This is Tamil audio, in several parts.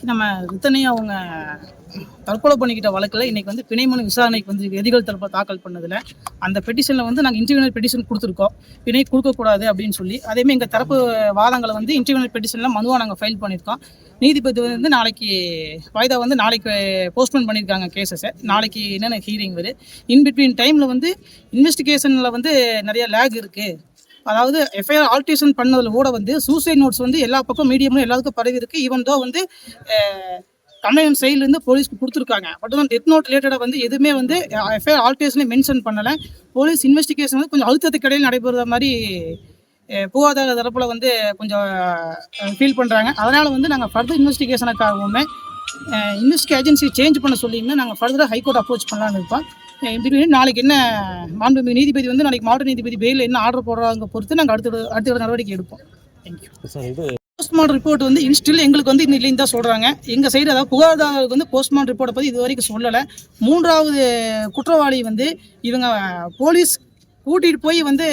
இன்னைக்கு நம்ம ரித்தனை அவங்க தற்கொலை பண்ணிக்கிட்ட வழக்கில் இன்னைக்கு வந்து பிணைமனு விசாரணைக்கு வந்து எதிர்கள் தரப்பு தாக்கல் பண்ணதில் அந்த பெட்டிஷனில் வந்து நாங்கள் இன்டர்வியூனர் பெட்டிஷன் கொடுத்துருக்கோம். பிணை கொடுக்கக்கூடாது அப்படின்னு சொல்லி. அதேமாதிரி எங்கள் தரப்பு வாதங்களை வந்து இன்டர்வியூனர் பெட்டிஷனில் மனுவாக நாங்கள் ஃபைல் பண்ணியிருக்கோம். நீதிபதி வந்து நாளைக்கு வாய்தா வந்து நாளைக்கு போஸ்ட்போன் பண்ணியிருக்காங்க கேசஸை நாளைக்கு என்னென்ன ஹீரிங் வருது? இன் பிட்வீன் டைமில் வந்து இன்வெஸ்டிகேஷனில் வந்து நிறைய லேக் இருக்குது அதாவது எஃப்ஐஆர் ஆல்ட்ரேஷன் பண்ணதில் கூட வந்து சூசைட் நோட்ஸ் வந்து எல்லா பக்கம் மீடியமும் எல்லாத்துக்கும் பரவி இருக்கு. ஈவன் தோ வந்து தமிழகம் சைட்லேருந்து போலீஸ்க்கு கொடுத்துருக்காங்க. பட் வந்து டெத் நோட் ரிலேட்டடாக வந்து எதுவுமே வந்து எஃப்ஐஆர் ஆல்ட்ரேஷனே மென்ஷன் பண்ணலை. போலீஸ் இன்வெஸ்டிகேஷன் வந்து கொஞ்சம் அழுத்தத்துக்கு இடையில் நடைபெறுற மாதிரி போகாத தரப்பில் வந்து கொஞ்சம் ஃபீல் பண்ணுறாங்க அதனால் வந்து நாங்கள் ஃபர்தர் இன்வெஸ்டிகேஷனுக்காகவுமே இன்வெஸ்டிகே ஏஜென்சி சேஞ்ச் பண்ண சொல்லிங்கன்னா நாங்கள் ஃபர்தராக ஹைகோர்ட் அப்ரோச் பண்ணலான்னு இருப்போம் அஹ், இப்படி நாளைக்கு என்ன மாண்புமிகு நீதிபதி வந்து நாளைக்கு மாவட்ட நீதிபதி பெயில் என்ன ஆர்டர் போடுறாங்க பொறுத்து நாங்கள் அடுத்த அடுத்த நடவடிக்கை எடுப்போம். தேங்க்யூ சார் இது போஸ்ட்மார்ட்டம் ரிப்போர்ட் வந்து ஸ்டில் எங்களுக்கு வந்து இன்னும் இல்லைன்னு தான் சொல்கிறாங்க எங்கள் சைடு அதாவது புகார்தாரருக்கு வந்து போஸ்ட்மார்ட்டம் ரிப்போர்ட்டை பற்றி இது வரைக்கும் சொல்லலை. மூன்றாவது குற்றவாளி வந்து இவங்க போலீஸ் கூட்டிகிட்டு போய் வந்து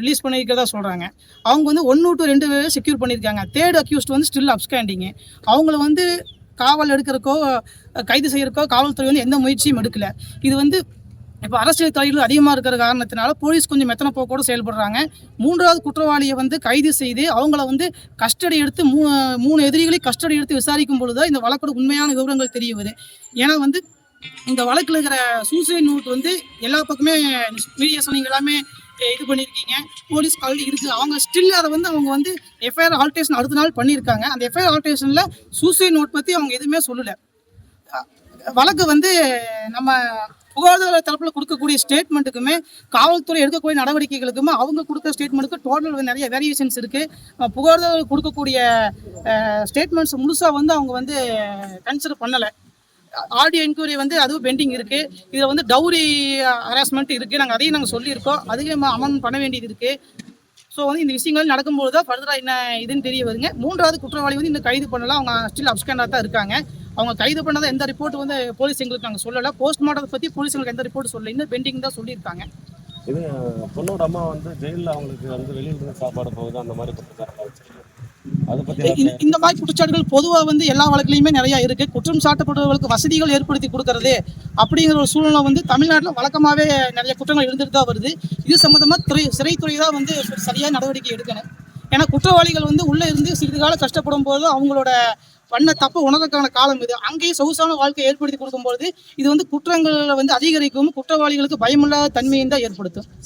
ரிலீஸ் பண்ணியிருக்கிறதா சொல்கிறாங்க அவங்க வந்து ஒன்று டு ரெண்டு பேர் செக்யூர் பண்ணியிருக்காங்க தேர்ட் அக்யூஸ்ட் வந்து ஸ்டில் அப்ஸ்கேண்டிங்கு அவங்கள வந்து காவல் எடுக்கிறக்கோ கைது செய்யறக்கோ காவல்துறை வந்து எந்த முயற்சியும் எடுக்கல. இது வந்து இப்போ அரசியல் தலைவர்கள் அதிகமாக இருக்கிற காரணத்தினால போலீஸ் கொஞ்சம் மெத்தன போக்கோடு செயல்படுறாங்க. மூன்றாவது குற்றவாளியை வந்து கைது செய்து அவங்கள வந்து கஸ்டடி எடுத்து மூ மூணு எதிரிகளை கஸ்டடி எடுத்து விசாரிக்கும் பொழுது தான் இந்த வழக்கோட உண்மையான விவரங்கள் தெரிய வருது. ஏன்னா வந்து இந்த வழக்கில் இருக்கிற சூசைட் நோட் வந்து எல்லா பக்கமே மீடியா சொன்னீங்க எல்லாமே இது பண்ணியிருக்கீங்க. போலீஸ் கல்வி இருக்குது அவங்க ஸ்டில் அதை வந்து அவங்க வந்து எஃப்ஐஆர் ஆல்ட்ரேஷன் அடுத்த நாள் பண்ணியிருக்காங்க. அந்த எஃப்ஐஆர் ஆல்ட்ரேஷனில் சூசைட் நோட் பற்றி அவங்க எதுவுமே சொல்லலை. வழக்கு வந்து நம்ம புகார்தார தரப்பில் கொடுக்கக்கூடிய ஸ்டேட்மெண்ட்டுக்குமே காவல்துறை எடுக்கக்கூடிய நடவடிக்கைகளுக்குமே அவங்க கொடுக்குற ஸ்டேட்மெண்ட்டுக்கு டோட்டல் நிறைய வேரியேஷன்ஸ் இருக்குது புகார்தாரர் கொடுக்கக்கூடிய ஸ்டேட்மெண்ட்ஸ் முழுசாக வந்து அவங்க வந்து கன்சிடர் பண்ணலை. ஆடியோ என்கொயரி வந்து அதுவும் பெண்டிங் இருக்குது இதில் வந்து டவுரி ஹராஸ்மெண்ட் இருக்குது நாங்கள் அதையும் நாங்கள் சொல்லியிருக்கோம். அதையும் அமௌண்ட் பண்ண வேண்டியது இருக்குது ஸோ வந்து இந்த விஷயங்கள் நடக்கும்போது தான் ஃபர்தராக என்ன இதுன்னு தெரிய வருங்க. மூன்றாவது குற்றவாளி வந்து இன்னும் கைது பண்ணலாம் அவங்க ஸ்டில் அப்ஸ்கேண்டாக தான் இருக்காங்க. அவங்க கைது பண்ணாத எந்த ரிப்போர்ட் வந்து போலீஸ் எங்களுக்கு நாங்கள் சொல்லலை. போஸ்ட்மார்ட்டத்தை பற்றி போலீஸ் எங்களுக்கு எந்த ரிப்போர்ட் சொல்லலை. இன்னும் பெண்டிங் தான் சொல்லியிருக்காங்க. இது பொண்ணோட அம்மா வந்து ஜெயிலில் அவங்களுக்கு வந்து வெளியில இருந்து சாப்பாடு போகுது அந்த மாதிரி இந்த- மாதிரி குற்றச்சாட்டுகள் பொதுவாக வந்து எல்லா வழக்குலையுமே நிறைய இருக்கு. குற்றம் சாட்டப்படுறவர்களுக்கு வசதிகள் ஏற்படுத்தி கொடுக்கறது அப்படிங்கிற ஒரு சூழ்நிலை வந்து தமிழ்நாட்டில் வழக்கமாகவே நிறைய குற்றங்கள் இருந்துட்டு தான் வருது. இது சம்மந்தமாக துறை சிறைத்துறை தான் வந்து சரியாக நடவடிக்கை எடுக்கணும். ஏன்னா குற்றவாளிகள் வந்து உள்ளே இருந்து சிறிது காலம் கஷ்டப்படும் போது அவங்களோட பண்ண தப்பு உணர்றதுக்கான காலம் இது. அங்கேயே சொகுசான வாழ்க்கை ஏற்படுத்தி கொடுக்கும்போது இது வந்து குற்றங்களை வந்து அதிகரிக்கும் குற்றவாளிகளுக்கு பயமில்லாத தன்மையும் தான் ஏற்படுத்தும்.